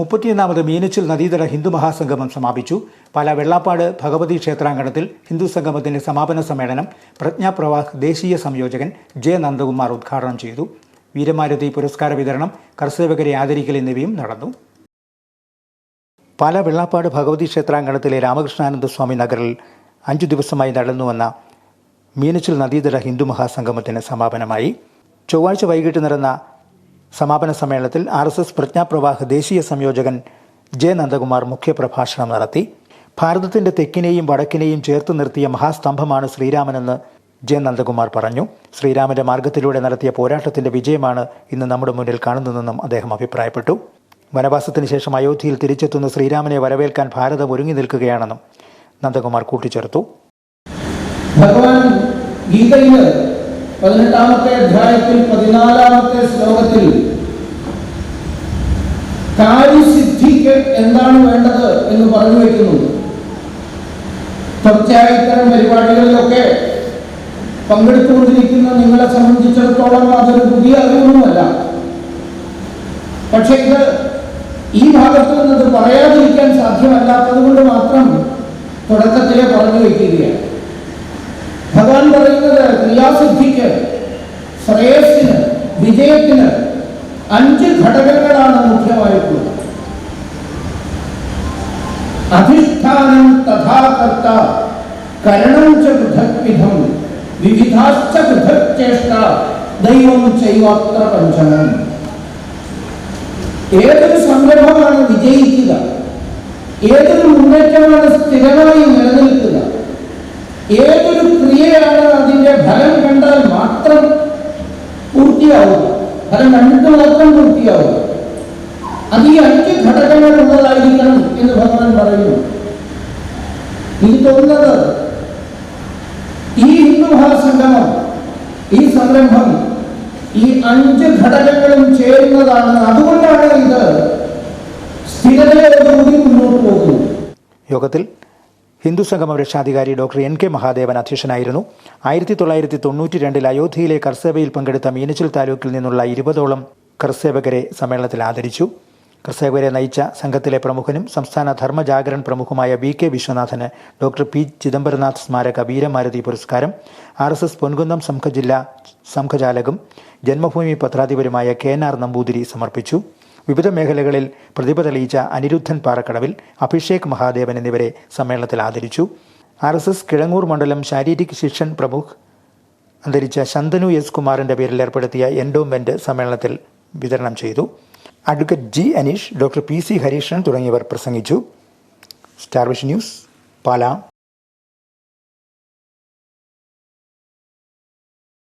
മുപ്പത്തിയൊന്നാമത് മീനച്ചിൽ നദീതട ഹിന്ദു മഹാസംഗമം സമാപിച്ചു. പല വെള്ളാപ്പാട് ഭഗവതി ക്ഷേത്രാങ്കണത്തിൽ ഹിന്ദു സംഗമത്തിന്റെ സമാപന സമ്മേളനം പ്രജ്ഞാപ്രവാഹ് ദേശീയ സംയോജകൻ ജെ നന്ദകുമാർ ഉദ്ഘാടനം ചെയ്തു. വീരമാരുതി പുരസ്കാര വിതരണം കർസേവകരെ ആദരിക്കൽ എന്നിവയും നടന്നു. പല വെള്ളാപ്പാട് ഭഗവതി ക്ഷേത്രാങ്കണത്തിലെ രാമകൃഷ്ണാനന്ദ സ്വാമി നഗറിൽ അഞ്ചു ദിവസമായി നടന്നുവന്ന മീനച്ചിൽ നദീതട ഹിന്ദു മഹാസംഗമത്തിന് സമാപനമായി. ചൊവ്വാഴ്ച വൈകിട്ട് നടന്ന സമാപന സമ്മേളനത്തിൽ ആർ എസ് എസ് പ്രജ്ഞാപ്രവാഹ ദേശീയ സംയോജകൻ ജെ നന്ദകുമാർ മുഖ്യപ്രഭാഷണം നടത്തി. ഭാരതത്തിന്റെ തെക്കിനെയും വടക്കിനെയും ചേർത്ത് നിർത്തിയ മഹാസ്തംഭമാണ് ശ്രീരാമനെന്ന് ജെ നന്ദകുമാർ പറഞ്ഞു. ശ്രീരാമന്റെ മാർഗത്തിലൂടെ നടത്തിയ പോരാട്ടത്തിന്റെ വിജയമാണ് ഇന്ന് നമ്മുടെ മുന്നിൽ കാണുന്നതെന്നും അദ്ദേഹം അഭിപ്രായപ്പെട്ടു. വനവാസത്തിന് ശേഷം അയോധ്യയിൽ തിരിച്ചെത്തുന്ന ശ്രീരാമനെ വരവേൽക്കാൻ ഭാരതം ഒരുങ്ങി നിൽക്കുകയാണെന്നും നന്ദകുമാർ കൂട്ടിച്ചേർത്തു. ഭഗവാൻ പതിനെട്ടാമത്തെ അധ്യായത്തിൽ പതിനാലാമത്തെ ശ്ലോകത്തിൽ കാര്യസിദ്ധിക്ക് എന്താണ് വേണ്ടത് എന്ന് പറഞ്ഞു വയ്ക്കുന്നു തീർച്ചയായും ഇത്തരം പരിപാടികളിലൊക്കെ പങ്കെടുത്തുകൊണ്ടിരിക്കുന്ന നിങ്ങളെ സംബന്ധിച്ചിടത്തോളം അതൊരു പുതിയ അറിവൊന്നുമല്ല. പക്ഷെ ഇത് ഈ ഭാഗത്തു നിന്നത് പറയാതിരിക്കാൻ സാധ്യമല്ലാത്തത് കൊണ്ട് മാത്രം തുടക്കത്തിലെ പറഞ്ഞു വയ്ക്കുകയാണ് പറയുന്നത് ക്രിയാസിദ്ധിക്ക് ശ്രേയസ്സിന് വിജയത്തിന് അഞ്ച് ഘടകങ്ങളാണ് മുഖ്യമായിട്ടുള്ളത് അധിഷ്ഠാനം തഥാകർത്ത കരണം ച പൃഥക് വിധം വിവിധാശ്ച പൃഥക് ചേഷ്ട ദൈവം ചൈവാത്ര പഞ്ചമം ഏതൊരു സംരംഭമാണ് വിജയിക്കുക ഏതൊരു മുന്നേറ്റമാണ് സ്ഥിരമായി നിലനിൽക്കുക ഏതൊരു ഫലം കണ്ടിട്ട് മാത്രം പൂർത്തിയാവുക അത് ഈ അഞ്ച് ഘടകങ്ങൾ ഉള്ളതായിരിക്കണം എന്ന് ഭഗവാൻ പറയുന്നു. എനിക്ക് തോന്നുന്നത് ഈ ഹിന്ദു മഹാസംഗമം ഈ സംരംഭം ഈ അഞ്ച് ഘടകങ്ങളും ചേരുന്നതാണ്. അതുകൊണ്ടാണ് ഇത് സ്ഥിരതയോടുകൂടി മുന്നോട്ട് പോകുന്നത്. യോഗത്തിൽ ഹിന്ദു സംഗമം രക്ഷാധികാരി ഡോക്ടർ എൻ കെ മഹാദേവൻ അധ്യക്ഷനായിരുന്നു. ആയിരത്തി തൊള്ളായിരത്തി തൊണ്ണൂറ്റി രണ്ടിൽ അയോധ്യയിലെ കർസേവയിൽ പങ്കെടുത്ത മീനച്ചിൽ താലൂക്കിൽ നിന്നുള്ള ഇരുപതോളം കർസേവകരെ സമ്മേളനത്തിൽ ആദരിച്ചു. കർസേവകരെ നയിച്ച സംഘത്തിലെ പ്രമുഖനും സംസ്ഥാന ധർമ്മജാഗരൺ പ്രമുഖുമായ വി കെ വിശ്വനാഥന് ഡോക്ടർ പി ചിദംബരനാഥ് സ്മാരക വീരമാരതി പുരസ്കാരം ആർ എസ് എസ് പൊൻകുന്നം സംഘജില്ലാ സംഘചാലകും ജന്മഭൂമി പത്രാധിപരുമായ കെ എൻ ആർ നമ്പൂതിരി സമർപ്പിച്ചു. വിവിധ മേഖലകളിൽ പ്രതിഭ തെളിയിച്ച അനിരുദ്ധൻ പാറക്കടവിൽ അഭിഷേക് മഹാദേവൻ എന്നിവരെ സമ്മേളനത്തിൽ ആദരിച്ചു. ആർ എസ് എസ് കിഴങ്ങൂർ മണ്ഡലം ശാരീരിക് ശിക്ഷൻ പ്രമുഖ് അന്തരിച്ച ശന്തനു എസ് കുമാറിന്റെ പേരിൽ ഏർപ്പെടുത്തിയ എൻഡോമെന്റ് സമ്മേളനത്തിൽ വിതരണം ചെയ്തു. Advocate G Aneesh doctor P C Hareeshan തുടങ്ങിയവർ പ്രസംഗിച്ചു. Starvish news Pala.